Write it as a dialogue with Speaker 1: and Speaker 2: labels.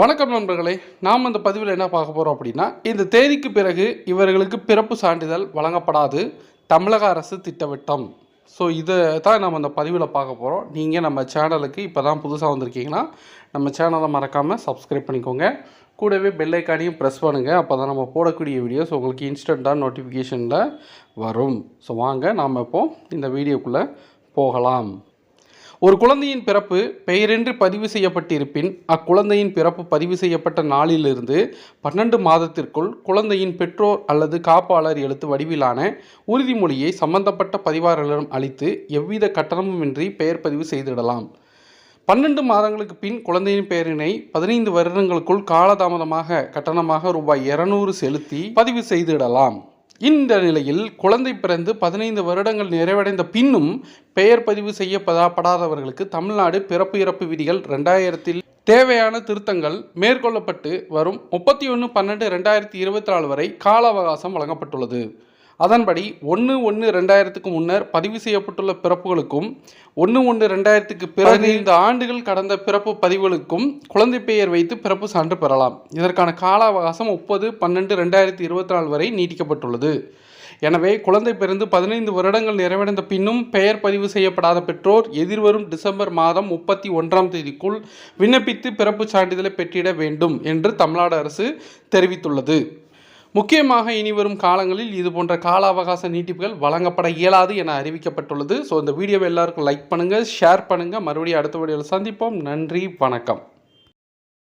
Speaker 1: வணக்கம் நண்பர்களே நாம் இந்த பதிவில் என்ன பார்க்க போகிறோம் அப்படின்னா இந்த தேதிக்கு பிறகு இவர்களுக்கு பிறப்பு சான்றிதழ் வழங்கப்படாது. தமிழக அரசு திட்டவட்டம். ஸோ இதை தான் நம்ம இந்த பதிவில் பார்க்க போகிறோம் நீங்கள் நம்ம சேனலுக்கு இப்போ தான் புதுசாக வந்திருக்கீங்கன்னா நம்ம சேனலை மறக்காமல் சப்ஸ்கிரைப் பண்ணிக்கோங்க. கூடவே பெல்லைக்கானையும் ப்ரெஸ் பண்ணுங்கள் அப்போ தான் நம்ம போடக்கூடிய வீடியோஸ் உங்களுக்கு இன்ஸ்டண்ட்டாக நோட்டிஃபிகேஷனில் வரும். ஸோ வாங்க நாம் இப்போது இந்த வீடியோக்குள்ளே போகலாம். ஒரு குழந்தையின் பிறப்பு பெயரின்றி பதிவு செய்யப்பட்டிருப்பின் அக்குழந்தையின் பிறப்பு பதிவு செய்யப்பட்ட நாளிலிருந்து பன்னெண்டு மாதத்திற்குள் குழந்தையின் பெற்றோர் அல்லது காப்பாளர் எழுத்து வடிவிலான உறுதிமொழியை சம்பந்தப்பட்ட பதிவாளரிடம் அளித்து எவ்வித கட்டணமுமின்றி பெயர் பதிவு செய்திடலாம். பன்னெண்டு மாதங்களுக்கு பின் குழந்தையின் பெயரினை பதினைந்து வருடங்களுக்குள் காலதாமதமாக கட்டணமாக ரூபாய் இருநூறு செலுத்தி பதிவு செய்திடலாம். இந்த நிலையில் குழந்தை பிறந்து பதினைந்து வருடங்கள் நிறைவடைந்த பின்னும் பெயர் பதிவு செய்யப்படாதவர்களுக்கு தமிழ்நாடு பிறப்பு இறப்பு விதிகள் ரெண்டாயிரத்தில் தேவையான திருத்தங்கள் மேற்கொள்ளப்பட்டு வரும் முப்பத்தி ஒன்று பன்னெண்டு ரெண்டாயிரத்தி இருபத்தி நாலு வரை கால அவகாசம் வழங்கப்பட்டுள்ளது. அதன்படி ஒன்று ஒன்று ரெண்டாயிரத்துக்கு முன்னர் பதிவு செய்யப்பட்டுள்ள பிறப்புகளுக்கும் ஒன்று ஒன்று ரெண்டாயிரத்துக்கு பிறகு இந்த ஆண்டுகள் கடந்த பிறப்பு பதிவுகளுக்கும் குழந்தை பெயர் வைத்து பிறப்பு சான்று பெறலாம். இதற்கான கால அவகாசம் முப்பது பன்னெண்டு ரெண்டாயிரத்தி இருபத்தி நாலு வரை நீட்டிக்கப்பட்டுள்ளது. எனவே குழந்தை பிறந்து பதினைந்து வருடங்கள் நிறைவடைந்த பின்னும் பெயர் பதிவு செய்யப்படாத பெற்றோர் எதிர்வரும் டிசம்பர் மாதம் முப்பத்தி ஒன்றாம் தேதிக்குள் விண்ணப்பித்து பிறப்பு சான்றிதழை பெற்றிட வேண்டும் என்று தமிழ்நாடு அரசு தெரிவித்துள்ளது. முக்கியமாக இனி வரும் காலங்களில் இது போன்ற கால அவகாச நீட்டிப்புகள் வழங்கப்பட இயலாது என அறிவிக்கப்பட்டுள்ளது. ஸோ இந்த வீடியோவை எல்லாருக்கும் லைக் பண்ணுங்கள் ஷேர் பண்ணுங்கள் மறுபடியும் அடுத்த வீடியோவில் சந்திப்போம். நன்றி வணக்கம்.